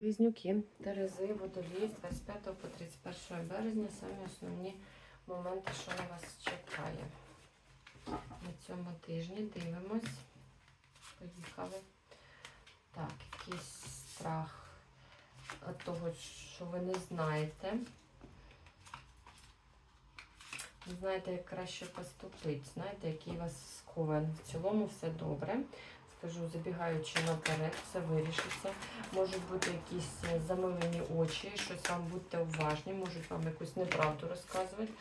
Близнюки, Терези, водолії з 25 по 31 березня самі основні моменти, що на вас чекає. На цьому тижні дивимось. Поїхали. Так, якийсь страх того, що ви не знаєте. Не знаєте, як краще поступити. Знаєте, який у вас скован. В цілому все добре. Скажу, забігаючи наперед, все вирішиться. Можуть бути якісь е, замилені очі, щось вам будьте уважні, можуть вам якусь неправду розказувати.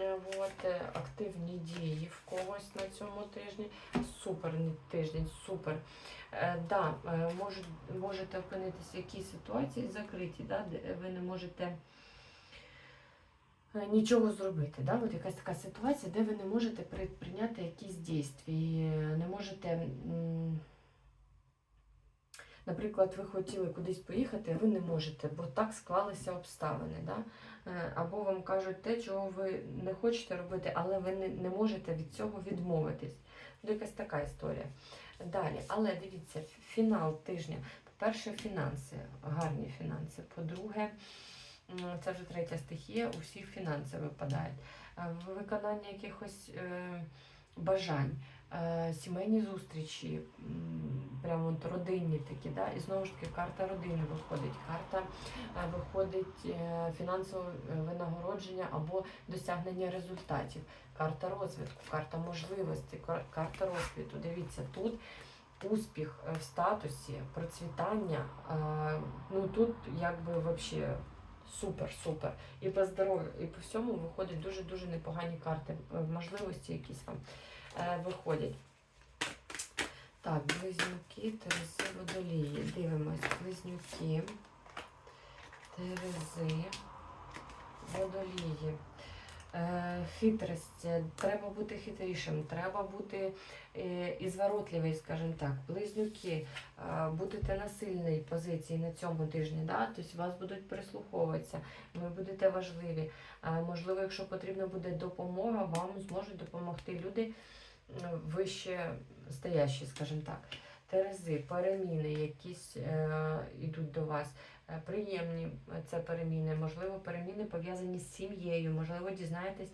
Е, От, е, активні дії в когось на цьому тижні. Супер тиждень, супер. Е, да, е, можуть, можете опинитися в якійсь ситуації закриті, да, де ви не можете нічого зробити. Да? От якась така ситуація, де ви не можете прийняти якісь дії, не можете. Наприклад, ви хотіли кудись поїхати, а ви не можете, бо так склалися обставини. Да? Е, Або вам кажуть те, чого ви не хочете робити, але ви не, можете від цього відмовитись. Ну, якась така історія. Далі, але дивіться, фінал тижня. По-перше, фінанси, гарні фінанси. По-друге, це вже третя стихія, у всіх фінанси випадають. Е, Виконання якихось е, бажань, е, сімейні зустрічі, прямо родинні такі, да? і знову ж таки карта родини виходить, карта виходить фінансове винагородження або досягнення результатів, карта розвитку, карта можливості, карта розквіту. Дивіться, тут успіх в статусі, процвітання, ну тут якби взагалі. Супер, супер. І по здоров'ю, і по всьому виходять дуже-дуже непогані карти. е, Можливості якісь вам е, виходять. Так, близнюки, терези, водолії. Дивимось, близнюки, терези, водолії. Е, хитрість. Е, Треба бути хитрішим, треба бути е, і зворотливий, скажімо так. Близнюки, е, будете на сильній позиції на цьому тижні, да? тобто вас будуть прислуховуватися, ви будете важливі. Можливо, якщо потрібна буде допомога, вам зможуть допомогти люди вище стоящі, скажімо так. Терези, переміни, якісь е, йдуть до вас. Е, Приємні е, це переміни, можливо, переміни пов'язані з сім'єю, можливо, дізнаєтесь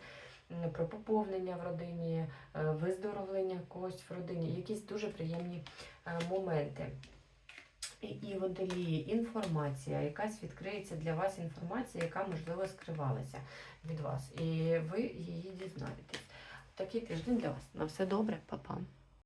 про поповнення в родині, е, виздоровлення когось в родині, якісь дуже приємні е, моменти. І водолії, інформація, якась відкриється для вас інформація, яка, можливо, скривалася від вас. І ви її дізнаєтесь. Такий тиждень для вас. На все добре, па-па.